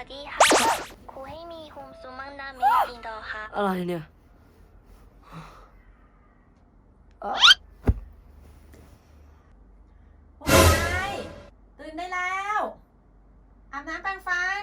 วัสดีค่ะครูให้มีคุมซุมังนามีจริงดอค่ะอะไรเนี่ยเอ่อพวกนายตื่นได้แล้ว อาบน้ำแปรงฟัน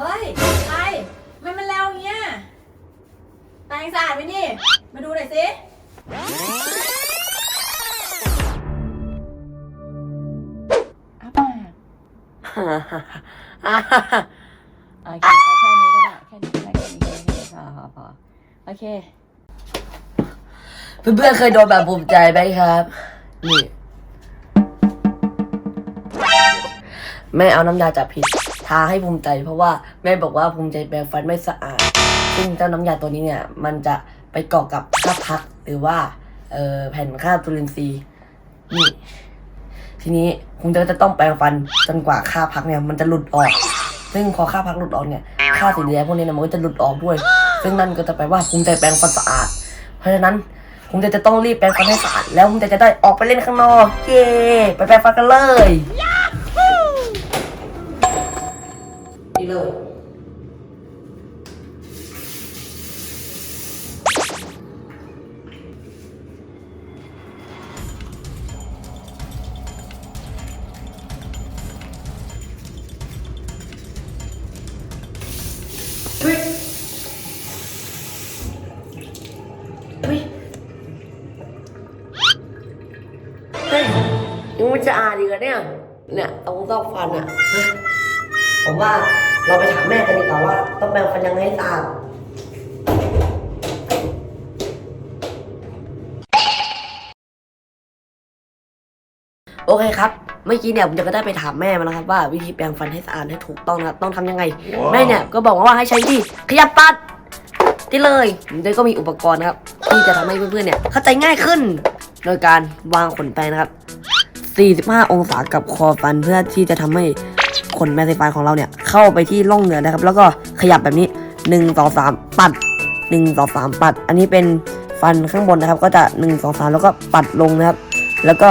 เฮ้ยใครมันมันแล้วเงี้ยแปรงสะอาดไหมนี่ มาดูหน่อยสิ อาปากโอเคเอาแค่นี้ก็ได้ แค่นี้ก็ได้แค่นี้แค่นี้พอพอพอโอเค เพื่อนๆเคยโดนแบบภูมิใจไหมครับ นี่ แม่เอาน้ำยาจับผิด ทาให้ภูมิใจ เพราะว่าแม่บอกว่าภูมิใจแปรงฟันไม่สะอาด ซึ่งเจ้าน้ำยาตัวนี้เนี่ย มันจะ ไปเกาะกับคราบพักหรือว่าเอ่อแผ่นคราบจุลินทรีย์นี่ทีนี้ภูมิใจก็จะต้องแปรงฟันจนกว่าคราบพักเนี่ยมันจะหลุดออก ซึ่งพอคราบพักหลุดออกเนี่ยคราบสีแดงพวกนี้เนี่ยมันก็จะหลุดออกด้วย ซึ่งนั่นก็จะแปลว่าภูมิใจแปรงฟันสะอาด เพราะฉะนั้นภูมิใจจะต้องรีบแปรงฟันให้สะอาดแล้วภูมิใจจะได้ออกไปเล่นข้างนอกเย้ไปแปรงฟันกันเลยนี่เลยทุย ทุยเฮ้ยยังมันจะอ่านอีกเหรอเนี่ย เนี่ยตรงซอกฟันอะเฮ้ยผมว่าเราไปถามแม่กันดีกว่าว่า ต้องแปรงฟันยังไงให้สะอาดโอเคครับ เมื่อกี้เนี่ยผมจะก็ได้ไปถามแม่มาแล้วครับว่าวิธีแปรงฟันให้สะอาดให้ถูกต้องนะครับต้องทำยังไง แม่เนี่ยก็บอกมาว่าให้ใช้วิธีขยับปัด ที่เลยผมได้ก็มีอุปกรณ์นะครับที่จะทำให้เพื่อนๆเนี่ยเข้าใจง่ายขึ้น โดยการวางขนแปรงนะครับ 45 องศากับคอฟันเพื่อที่จะทำให้ขนแปรงสีฟันของเราเนี่ยเข้าไปที่ร่องเหนือนะครับ แล้วก็ขยับแบบนี้1 2 3 ปัด1 2 3 ปัด อันนี้เป็นฟันข้างบนนะครับ ก็จะ 1 2 3 แล้วก็ปัดลงนะครับ แล้วก็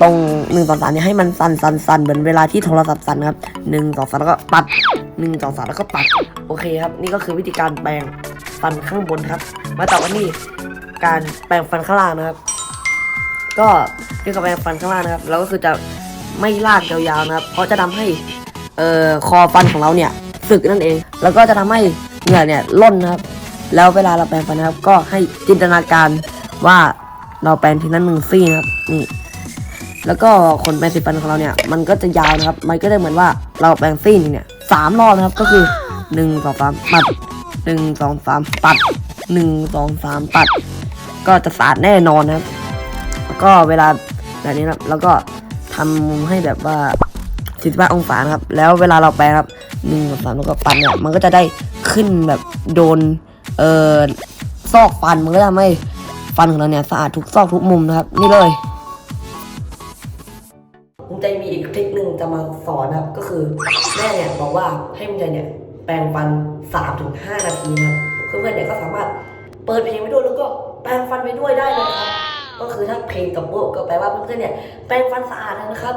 ตรง1 2 3เนี่ยให้มันสั่นสั่นสั่นเหมือนเวลาที่โทรศัพท์สั่นนะครับ1 2 3แล้วก็ปัด1 2 3แล้วก็ปัด โอเคครับ นี่ก็คือวิธีการแปรง ฟันข้างบนครับ มาต่อกันนี่การแปรงฟันข้างล่างนะครับ ก็ที่กับแปรงฟันข้างล่างนะครับแล้วก็คือจะไม่ลากยาวๆนะครับ เพราะจะทำให้เอ่อคอฟันของเราเนี่ยสึกนั่นเอง แล้วก็จะทำให้เหงื่อเนี่ยล่นนะครับ แล้วเวลาเราแปรงฟันนะครับ ก็ให้จินตนาการว่าเราแปรงทีนั้นหนึ่งซี่นะครับนี่แล้วก็ขนแปรงสีฟันของเราเนี่ยมันก็จะยาวนะครับ มันก็จะเหมือนว่าเราแปรงซี่เนี่ยสามรอบนะครับก็คือหนึ่งสองสามปัด หนึ่งสองสามปัดหนึ่งสองสามปัด ก็จะสะอาดแน่นอนนะครับ แล้วก็เวลาแบบนี้นะครับแล้วก็ทำให้แบบว่า45องศานครับ แล้วเวลาเราแปรงครับหนึ่งสามแล้วก็ปัดเนี่ยมันก็จะได้ขึ้นแบบโดนเอ่อซอกฟันมันก็จะทำให้ฟันของเราเนี่ยสะอาดทุกซอกทุกมุมนะครับ นี่เลยมุมใจมีอีกทริคหนึ่งจะมาสอนนะครับก็คือแม่เนี่ยบอกว่าให้มุมใจเนี่ยแปรงฟัน 3-5 นาทีนะครับเพื่อนๆเนี่ยก็สามารถเปิดเพลงไปด้วยแล้วก็แปรงฟันไปด้วยได้เลยนะครับก็คือถ้าเพลงกับโบก็แปลว่าเพื่อนๆเนี่ยแปรงฟันสะอาดแล้วนะครับ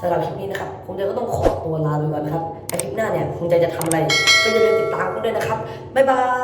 สำหรับคลิปนี้นะครับผมจะก็ต้องขอตัวลาไปก่อนนะครับในคลิปหน้าเนี่ยผมจะจะทำอะไรก็อย่าลืมติดตามกันด้วยนะครับบ๊ายบาย